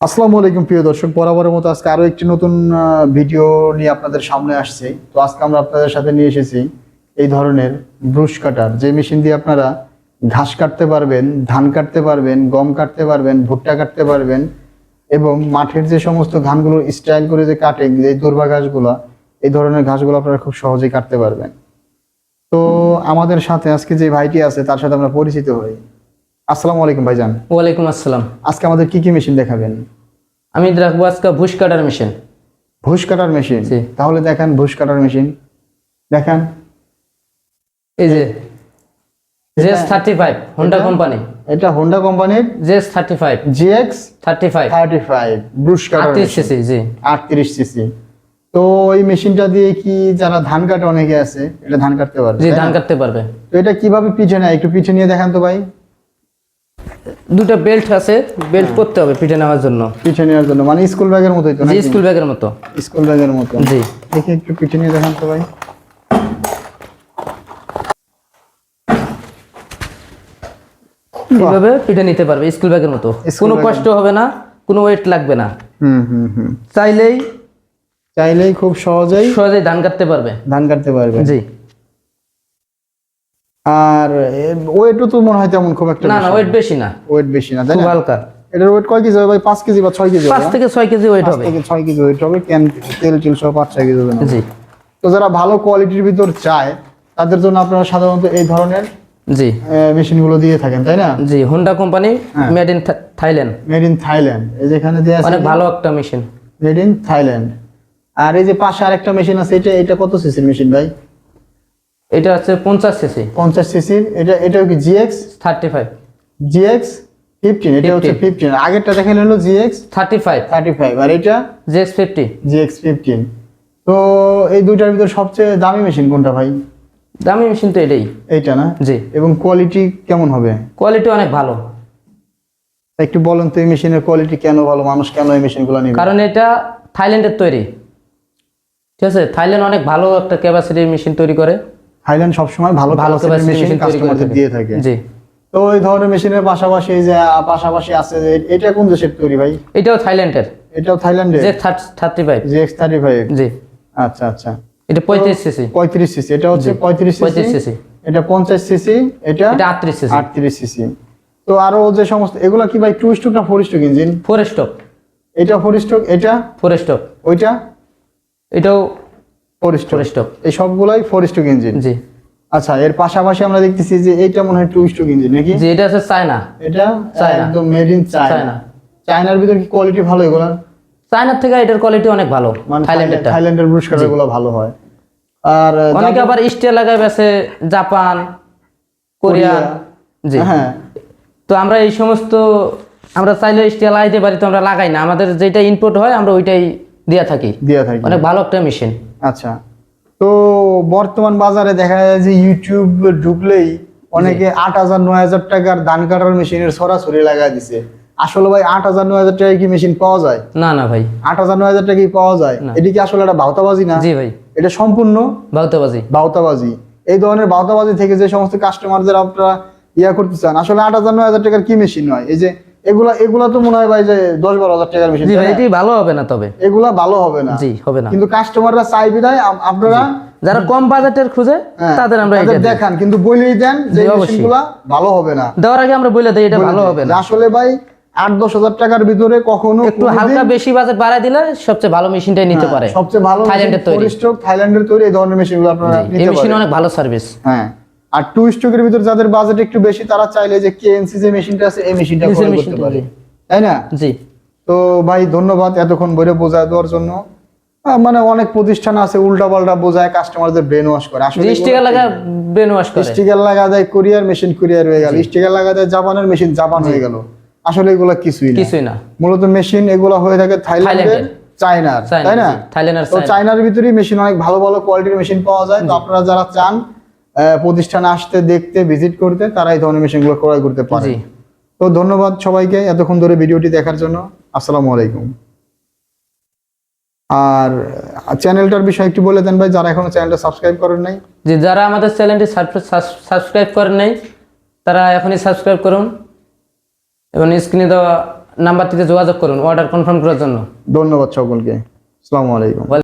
আসসালামু আলাইকুম প্রিয় দর্শক। বরাবরের মতো আজকে আরও একটি নতুন ভিডিও নিয়ে আপনাদের সামনে আসছে। তো আজকে আমরা আপনাদের সাথে নিয়ে এসেছি এই ধরনের ব্রুশ কাটার। যে মেশিন দিয়ে আপনারা ঘাস কাটতে পারবেন ধান কাটতে পারবেন গম কাটতে পারবেন ভুট্টা কাটতে পারবেন এবং মাঠের যে সমস্ত ধানগুলো স্টাইল করে যে কাটে এই দুর্বা ঘাসগুলো এই ধরনের ঘাসগুলো আপনারা খুব সহজেই কাটতে পারবেন। তো আমাদের সাথে আজকে যে ভাইটি আছে তার সাথে আমরা পরিচিত হই। আসসালামু আলাইকুম ভাইজান। ওয়ালাইকুম আসসালাম। আজকে আমাদের কি কি মেশিন দেখাবেন? আমি রাখব আজকে ভুস কাটার মেশিন। ভুস কাটার মেশিন? তাহলে দেখান ভুস কাটার মেশিন। দেখান। এই যে জেস থার্টি ফাইভ হোন্ডা কোম্পানি এটা হোন্ডা কোম্পানির JS thirty five GX thirty five thirty five brush cutter CC জি। আটত্রিশ সিসি তো এই মেশিনটা দিয়ে কি যারা ধান কাটে অনেকে আছে এটা ধান কাটতে পারবে জি ধান কাটতে পারবে। তো এটা কীভাবে পিঠে নেয় একটু পিঠে নিয়ে দেখান তো ভাই। দুটো বেল্ট আছে বেল্ট করতে হবে পিঠে নেওয়ার জন্য। পিঠে নেওয়ার জন্য মানে স্কুল ব্যাগের মতোই তো জি স্কুল ব্যাগের মতো। স্কুল ব্যাগের মতো। জি। দেখি একটু পিঠে নিয়ে দেখান তো ভাই। এইভাবে পিঠে নিতে পারবে? স্কুল ব্যাগের মতো। কোনো কষ্ট হবে না কোনো ওয়েট লাগবে না। হুম হুম হুম। চাইলেই চাইলেই খুব সহজেই সহজেই ধান কাটতে পারবে। ধান কাটতে পারবে। জি। আর ওয়েটও তো মনে হয় তেমন খুব একটা না না ওয়েট বেশি না। ওয়েট বেশি না তাই খুব না? হালকা। এটার ওয়েট কয় কেজি হবে ভাই? পাঁচ কেজি বা ছয় কেজি পাঁচ হবে থেকে ছয় কেজি ওয়েট হবে। থেকে ছয় কেজি ওয়েট হবে। ক্যান তেল টিল সহ পাঁচ ছয় কেজি হবে জি। তো যারা ভালো কোয়ালিটির ভিতর চায় তাদের জন্য আপনারা সাধারণত এই ধরনের জি। মেশিনগুলো দিয়ে থাকেন তাই না? জি Honda company. Made in Thailand made in Thailand এই যেখানে দেওয়া আছে অনেক ভালো একটা মেশিন মেড ইন থাইল্যান্ড আর এই যে পাশে আরেকটা মেশিন আছে এটা এটা কত সিসির মেশিন ভাই? এটা হচ্ছে পঞ্চাশ সিসি পঞ্চাশ সিসির এটা এটাও কি GX thirty five GX fifteen এটা হচ্ছে ফিফটিন আগেরটা দেখেন হলো GX thirty five thirty five আর এটা? জেক্স ফিফটি জিএক্স ফিফটিন তো এই দুইটার ভিতর সবচেয়ে দামি মেশিন কোনটা ভাই? দামি মেশিন তো এটাই। এইটা না? জি। এবং কোয়ালিটি কেমন হবে? কোয়ালিটি অনেক ভালো। একটু বলেন তো এই মেশিনের কোয়ালিটি কেন ভালো? মানুষ কেন এই মেশিনগুলো নেবে? কারণ এটা থাইল্যান্ডের তৈরি। ঠিক আছে? থাইল্যান্ড অনেক ভালো একটা ক্যাপাসিটির মেশিন তৈরি করে। থাইল্যান্ড সবসময় ভালো ভালো ভালো মেশিন কাস্টমারদের দিয়ে থাকে। জি। তো এই ধরনের মেশিনের পাশাপাশি এই যে পাশাপাশি আছে যে এটা কোন দেশের তৈরি ভাই? এটাও থাইল্যান্ডের। এটাও থাইল্যান্ডের? ফাইভ জিএক্স থার্টি ফাইভ জি। আচ্ছা আচ্ছা। এটা পঁয়ত্রিশ সিসি পঁয়ত্রিশ সিসি এটা হচ্ছে পঁয়ত্রিশ পঁয়ত্রিশ সিসি সিসি এটা পঞ্চাশ সিসি এটা এটা আটত্রিশ সিসি আটত্রিশ সিসি তো আরও যে সমস্ত এগুলা কি ভাই টু স্ট্রোক না four stroke engine four stop এটা ফোর স্ট্রোক এটা? ফোর স্টপ ওইটা? এটাও ফোর ফোর স্ট্রোক এই সবগুলাই ফোর স্ট্রোক ইঞ্জিন জি। আচ্ছা এর পাশাপাশি আমরা দেখতেছি যে এইটা মনে হয় টু স্ট্রোক ইঞ্জিন নাকি? জি এটা চায়না এটা চায়না। একদম মেড ইন চায়না চায়না। চায়নার ভিতর কি কোয়ালিটি ভালো এগুলা চায়নার থেকে এটার কোয়ালিটি অনেক ভালো মানে থাইল্যান্ডেরটা থাইল্যান্ডের পুরস্কারগুলো ভালো হয়। আর অনেকে আবার স্টে লাগায় বেছে জাপান কোরিয়া জি। হ্যাঁ। তো আমরা এই সমস্ত আমরা চাইলে স্টে লাগাইতে পারি তো আমরা লাগাই না। আমাদের যেটা ইনপুট হয় আমরা ওইটাই দিয়া থাকি। দিয়া থাকি। অনেক ভালো একটা মেশিন আচ্ছা। তো বর্তমান বাজারে দেখা যায় যে ইউটিউব ঢুকলেই অনেকে আট হাজার নয় হাজার টাকার ধান কাটার মেশিনের সরাসরি লাগাই দিছে। আসলে ভাই আট হাজার নয় হাজার টাকায় কি মেশিন পাওয়া যায়? না না ভাই। আট হাজার নয় হাজার টাকায় পাওয়া যায়? এটি কি আসলে একটা ভাওতাবাজি না? জি ভাই। এটা সম্পূর্ণ বাউতাবাজি ভাওতাবাজি। এই ধরনের ভাওতাবাজি থেকে যে সমস্ত কাস্টমারদের আপনারা ইয়া করতে চান আসলে আট হাজার নয় হাজার টাকার কি মেশিন হয়? এই যে এগুলা এগুলা তো মনে হয় ভাই যে দশ বারো হাজার টাকার ভাই এটি ভালো হবে না তবে। এগুলা ভালো হবে না। জি হবে না। কিন্তু কাস্টমাররা চাই বিদায় আপনারা যারা কম বাজেটের খুঁজে হ্যাঁ, তাদের আমরা এটা দেখান। কিন্তু বলেই দেন যে মেশিনগুলা ভালো হবে না। দেওয়ার আগে আমরা বলে দিই এটা ভালো হবে না। আসলে ভাই আট দশ হাজার টাকার ভিতরে কখনো একটু হালকা বেশি বাজেট বাড়ায় দিলে সবচেয়ে ভালো মেশিনটাই নিতে হ্যাঁ, পারে। সবচেয়ে ভালো থাইল্যান্ডের তৈরি। থাইল্যান্ডের তৈরি এই ধরনের মেশিনগুলো আপনারা এই মেশিন অনেক ভালো সার্ভিস হ্যাঁ। আর টু স্ট্রোকের ভিতর যাদের বাজেট একটু বেশি তারা চাইলে যে কেএনসি যে মেশিনটা আছে এই মেশিনটা ক্রয় করতে পারে। তাই না? জি। তো ভাই ধন্যবাদ এতক্ষণ বইরে বোঝায় দেওয়ার জন্য। মানে অনেক প্রতিষ্ঠান আছে উল্টা পাল্টা বোঝায় কাস্টমারদের ব্রেন ওয়াশ করে। আসলে স্টিকার লাগা ব্রেন ওয়াশ করে। স্টিকার লাগা দেয় কোরিয়ার মেশিন কোরিয়ার হয়ে গেল। স্টিকার লাগা দেয় জাপানের মেশিন জাপান হয়ে গেল। আসলে এগুলো কিছুই না। কিছুই না। মূলত মেশিন এগুলো হয়ে থাকে থাইল্যান্ডের। চায়নার চায়না, তাই না? থাইল্যান্ডের তো চায়নার ভিতরেই মেশিন অনেক ভালো ভালো কোয়ালিটির মেশিন পাওয়া যায়। তো আপনারা যারা চান প্রতিষ্ঠানে আসতে দেখতে ভিজিট করতে তারা এই ধরনের মেশিনগুলো ক্রয় করতে পারে। তো ধন্যবাদ সবাইকে এতক্ষণ ধরে ভিডিওটি দেখার জন্য। আসসালামু আলাইকুম। আর চ্যানেলটার বিষয়ে একটু বলে দেন ভাই যারা এখনও চ্যানেলটা সাবস্ক্রাইব করেন নাই। যে যারা আমাদের চ্যানেলটি সাবস্ক্রাইব করেন নাই তারা এখনই সাবস্ক্রাইব করুন এবং স্ক্রিনে দেওয়া নাম্বারটিতে যোগাযোগ করুন অর্ডার কনফার্ম করার জন্য। ধন্যবাদ সকলকে। আসসালামু আলাইকুম।